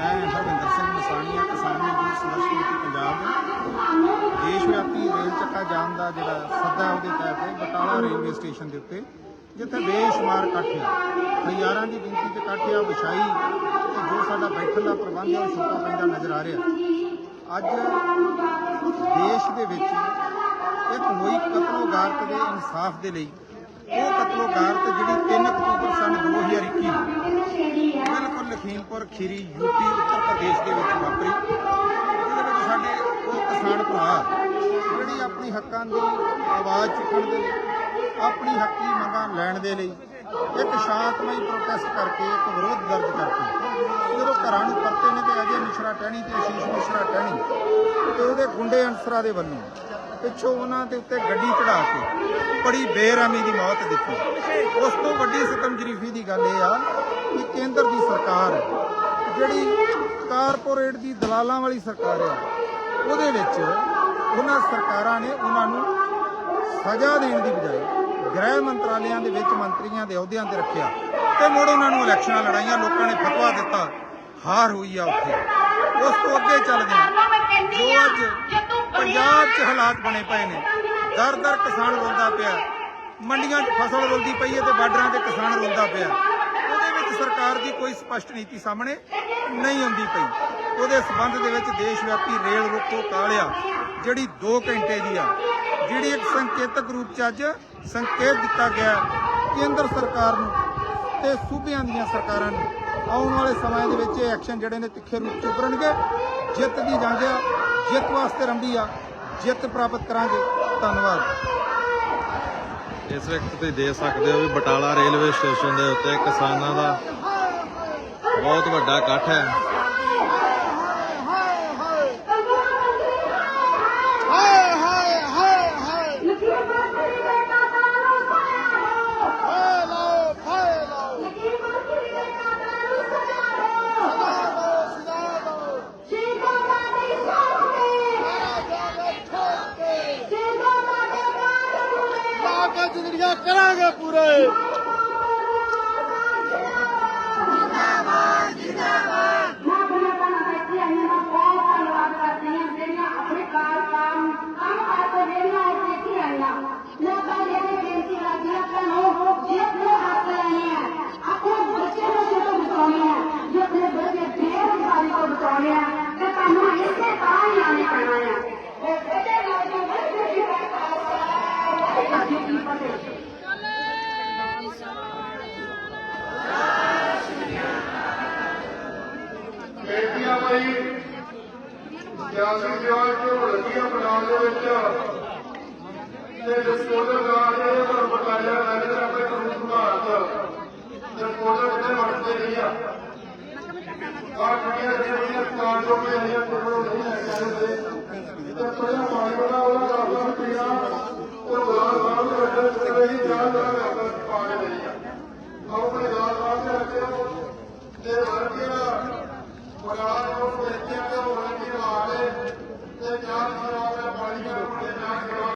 ਮੈਂ ਹਰਵਿੰਦਰ ਸਿੰਘ ਮਸਾਣੀਆ, ਕਿਸਾਨ ਮਜ਼ਦੂਰ ਸੰਘਰਸ਼ ਕਮੇਟੀ ਪੰਜਾਬ ਦੇਸ਼ ਵਿਆਪੀ ਰੇਲ ਚੱਕਾ ਜਾਮ ਦਾ ਜਿਹੜਾ ਸੱਦਾ ਹੈ ਉਹਦੇ ਤਹਿਤ ਬਟਾਲਾ ਰੇਲਵੇ ਸਟੇਸ਼ਨ ਦੇ ਉੱਤੇ, ਜਿੱਥੇ ਬੇਸ਼ੁਮਾਰ ਇਕੱਠ ਆ ਹਜ਼ਾਰਾਂ ਦੀ ਗਿਣਤੀ 'ਚ ਇਕੱਠ ਆ ਵਿਛਾਈ ਤੇ ਜੋ ਸਾਡਾ ਬੈਠਣ ਦਾ ਪ੍ਰਬੰਧ ਹੈ ਉਹ ਛੋਟਾ ਪੈਂਦਾ ਨਜ਼ਰ ਆ ਰਿਹਾ। ਅੱਜ ਦੇਸ਼ ਦੇ ਵਿੱਚ ਇੱਕ ਹੋਈ ਕਤਲੋਗਾਰਤ ਦੇ ਇਨਸਾਫ ਦੇ ਲਈ ਉਹ ਕਤਲੋਗਾਰਤ ਜਿਹੜੀ 3 ਅਕਤੂਬਰ ਸਨ 2021 ਨੂੰ ਬਿਲਕੁਲ ਲਖੀਮਪੁਰ, ਖੀਰੀ ਯੂਪੀ ਉੱਤਰ ਪ੍ਰਦੇਸ਼ ਦੇ ਵਿੱਚ ਵਾਪਰੀ। ਜਿਹਦੇ ਵਿੱਚ ਸਾਡੇ ਉਹ ਕਿਸਾਨ ਭਰਾ, ਜਿਹੜੀ ਆਪਣੀ ਹੱਕਾਂ ਦੀ ਆਵਾਜ਼ ਚੁੱਕਣ ਦੇ ਲਈ, ਆਪਣੀ ਹੱਕੀ ਮੰਗਾਂ ਲੈਣ ਦੇ ਲਈ ਇੱਕ ਸ਼ਾਂਤਮਈ ਪ੍ਰੋਟੈਸਟ ਕਰਕੇ, ਇੱਕ ਵਿਰੋਧ ਦਰਜ ਕਰਕੇ ਮਿਸ਼ਰਾ ਟਹਿਣੀ ਤੇ ਅਸ਼ੀਸ਼ ਮਿਸ਼ਰਾ ਟਹਿਣੀ ਤੇ ਉਹਦੇ ਗੁੰਡੇ ਅਨਸਰਾਂ ਦੇ ਵੱਲੋਂ ਪਿੱਛੋਂ ਉਹਨਾਂ ਦੇ ਉੱਤੇ ਗੱਡੀ ਚੜਾ ਕੇ ਬੜੀ ਬੇਰਹਿਮੀ ਦੀ ਮੌਤ ਦਿੱਤੀ। ਉਸ ਤੋਂ ਵੱਡੀ ਸਕਮਜਰੀਫੀ ਦੀ ਗੱਲ ਇਹ ਆ ਕਿ ਕੇਂਦਰ ਦੀ ਸਰਕਾਰ, ਜਿਹੜੀ ਕਾਰਪੋਰੇਟ ਦੀ ਦਲਾਲਾਂ ਵਾਲੀ ਸਰਕਾਰ ਆ, ਉਹਦੇ ਵਿੱਚ ਉਹਨਾਂ ਸਰਕਾਰਾਂ ਨੇ ਉਹਨਾਂ ਨੂੰ ਸਜ਼ਾ ਦੇਣ ਦੀ ਬਜਾਏ ਗ੍ਰਹਿ ਮੰਤਰਾਲਿਆਂ ਦੇ ਵਿੱਚ ਮੰਤਰੀਆਂ ਦੇ ਅਹੁਦਿਆਂ ਤੇ ਰੱਖਿਆ ਤੇ ਮੁੜ ਉਹਨਾਂ ਨੂੰ ਇਲੈਕਸ਼ਨਾਂ ਲੜਾਈਆਂ, ਲੋਕਾਂ ਨੇ ਫਤਵਾ ਦਿੱਤਾ, ਹਾਰ ਹੋਈ ਆ ਉੱਥੇ। ਉਸ ਤੋਂ ਅੱਗੇ ਚੱਲਦੇ ਹਾਂ ਜੋ ਅੱਜ ਪੰਜਾਬ 'ਚ ਹਾਲਾਤ ਬਣੇ ਪਏ ਨੇ ਦਰ ਦਰ ਕਿਸਾਨ ਰੋਂਦਾ ਪਿਆ। ਮੰਡੀਆਂ 'ਚ ਫਸਲ ਰੁਲਦੀ ਪਈ ਹੈ ਤੇ ਬਾਰਡਰਾਂ ਤੇ ਕਿਸਾਨ ਰੋਂਦਾ ਪਿਆ। ਉਹਦੇ ਵਿੱਚ ਸਰਕਾਰ ਦੀ ਕੋਈ ਸਪਸ਼ਟ ਨੀਤੀ ਸਾਹਮਣੇ ਨਹੀਂ ਆਉਂਦੀ ਪਈ। ਉਹਦੇ ਸਬੰਧ ਦੇ ਵਿੱਚ ਦੇਸ਼ ਵਿਆਪੀ ਰੇਲ ਰੋਕੋ ਕਾਲਿਆ ਜਿਹੜੀ 2 ਘੰਟੇ ਦੀ ਆ। ਜਿਹੜੀ ਇੱਕ ਸੰਕੇਤਕ ਰੂਪ 'ਚ ਅੱਜ ਸੰਕੇਤ ਦਿੱਤਾ ਗਿਆ ਕੇਂਦਰ ਸਰਕਾਰ ਨੂੰ ਤੇ ਸੂਬਿਆਂ ਦੀਆਂ ਸਰਕਾਰਾਂ ਨੂੰ। ਆਉਣ ਵਾਲੇ ਸਮੇਂ ਦੇ ਵਿੱਚ ਇਹ ਐਕਸ਼ਨ ਜਿਹੜੇ ਨੇ ਤਿੱਖੇ ਰੂਪ 'ਚ ਉਭਰਨਗੇ। ਜਿੱਤ ਦੀ ਜੰਗ ਆ, ਜਿੱਤ ਵਾਸਤੇ ਰੰਭੀ ਆ, ਜਿੱਤ ਪ੍ਰਾਪਤ ਕਰਾਂਗੇ। ਧੰਨਵਾਦ। ਇਸ ਵਕਤ ਤੁਸੀਂ ਦੇਖ ਸਕਦੇ ਹੋ ਵੀ ਬਟਾਲਾ ਰੇਲਵੇ ਸਟੇਸ਼ਨ ਦੇ ਉੱਤੇ ਕਿਸਾਨਾਂ ਦਾ ਬਹੁਤ ਵੱਡਾ ਇਕੱਠ ਹੈ। ਜ਼ਿੰਦਗੀਆਂ ਕਰਾਂਗੇ ਪੂਰੇ। ਸਿਆਸੀ ਵਿਆਜ ਤੋਂ ਲੱਗੀਆਂ ਬਣਾਉਣ ਦੇ ਵਿੱਚ ਤੇ ਡਿਸਪੋਜ਼ਲ ਗਾਰਡ ਜਿਹੜੇ ਪਰ ਬਕਾਇਆ ਮੈਨੇਜਰ ਆਪਣੇ ਕਾਨੂੰਨ ਭਾਰਤ ਡਿਸਪੋਜ਼ਲ ਜਿਹੜੇ ਵਰਤਦੇ ਨਹੀਂ ਆ। ਆਹ ਕੁੜੀਆਂ ਜਿਹੜੀਆਂ ਸਮਾਨ ਤੋਂ ਵੀ ਆਈਆਂ ਕੋਲੋਂ ਨਹੀਂ ਲੈ ਕੇ ਤੇ ਪਹਿਲਾਂ ਪਾਣੀ